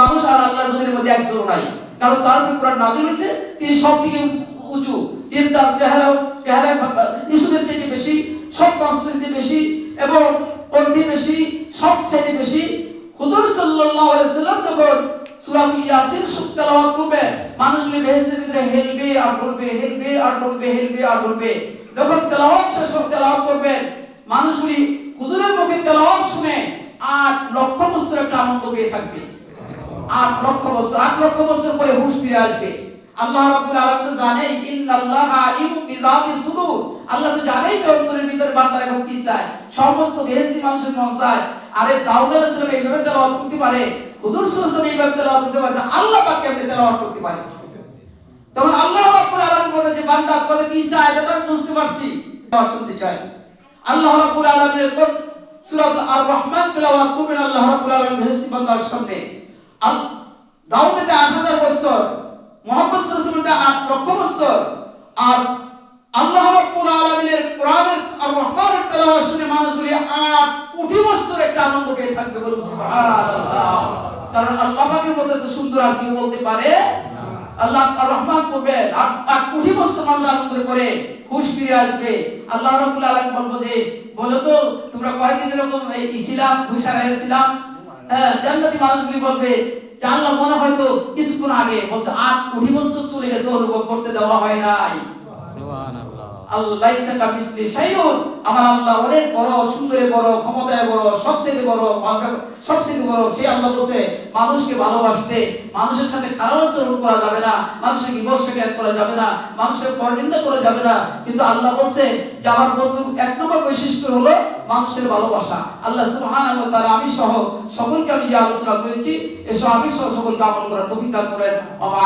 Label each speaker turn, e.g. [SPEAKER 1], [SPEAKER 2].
[SPEAKER 1] মানুষ আর আল্লাহর জমির মধ্যে একজন নাই। কারণ তার উপর নাজিল হয়েছে, তিনি সব দিকে উঁচু। তিনি তার চেহারা চেহারা ইসুদের চেয়ে বেশি, সব সংস্কৃতি বেশি এবং কণ্ঠে বেশি, সব শ্রেণি বেশি। হুজুর সাল্লাল্লাহু আলাইহি সাল্লাম যখন সূরাতুল ইয়াসিন তেলাওয়াত করবে, মানুষগুলি বেহেশতের ভিতরে হেলবে আর বলবে, হেলবে আর বলবে, হেলবে আর বলবে। যখন তেলাওয়াত শেষ হবে, তেলাওয়াত করবেন মানুষগুলি হুজুরের মুখে তেলাওয়াত শুনে আট লক্ষ বছর একটা আনন্দ পেয়ে থাকবে। আট লক্ষ বছর, আট লক্ষ বছর পরে হুশ ফিরে আসবে। আল্লাহ রাব্বুল আলামিন তো জানেই, ইন্নাল্লাহ আলিমু বিযাতি সুদূর। আল্লাহ তো জানেই যে অন্তরের ভিতরে বান্দার এখন কি চায় সমস্ত বেহেশতি মানুষের মন চায় আরে দাউদ আলাইহিস সালাম এইভাবে তেলাওয়াত করতে পারে? হুজুর সাল্লাল্লাহু আলাইহি এইভাবে তেলাওয়াত করতে পারে? আল্লাহ পাক কেমনে তেলাওয়াত করতে পারে? তখন আল্লাহ রাব্বুল আলামিন বলে যে, বান্দা তোর কি চায় এটা তো আমি বুঝতে পারছি। শুনতে চাই। আল্লাহ রাব্বুল আলামিনের কোন সূরা আর রহমান তেলাওয়াত করবেন আল্লাহ রাব্বুল আলামিন বেহেশতি বান্দার সামনে। দাউদ এটা 8000 বছর মোহাম্মদ আলাইহি আট লক্ষ বছর আর আল্লাহ রাব্বুল আলামিনের কোরআনের আর রহমানের তেলাওয়াত শুনে মানুষগুলি আট কোটি বছর একটা আনন্দ পেয়ে থাকবে বলুন সুবহানাল্লাহ। কারণ আল্লাহ পাকের মধ্যে তো সুন্দর আর কেউ বলতে পারে আল্লাহ আর রহমান করবেন আর কোটি বছর মানুষ আনন্দ করে হুশ ফিরে আসবে। আল্লাহ রাব্বুল আলামিন বলব যে, বলো তো, তোমরা কয়দিন এরকম এই ছিলাম হুশ হারাইছিলাম হ্যাঁ জান্নাতি মানুষগুলি বলবে যে আল্লাহ মনে হয়তো কিছুক্ষণ আগে। বলছে আট কোটি বছর চলে গেছে অনুভব করতে দেওয়া হয় নাই। আল্লাহ আমার আল্লাহ অনেক বড় সুন্দরে বড় ক্ষমতায় বড় সবচেয়ে বড় সবচেয়ে বড় সেই আল্লাহ বলছে, মানুষকে ভালোবাসতে মানুষের সাথে খারাপ আচরণ করা যাবে না, মানুষের করা যাবে না, মানুষের পরনিন্দা করা যাবে না। কিন্তু আল্লাহ বলছে যে আমার এক নম্বর বৈশিষ্ট্য হলো মানুষের ভালোবাসা। আল্লাহ সুবহানাহু ওয়া আমি সহ সকলকে আমি যে আলোচনা করেছি, এসব আমি সহ সকলকে আমল করার করেন। আমার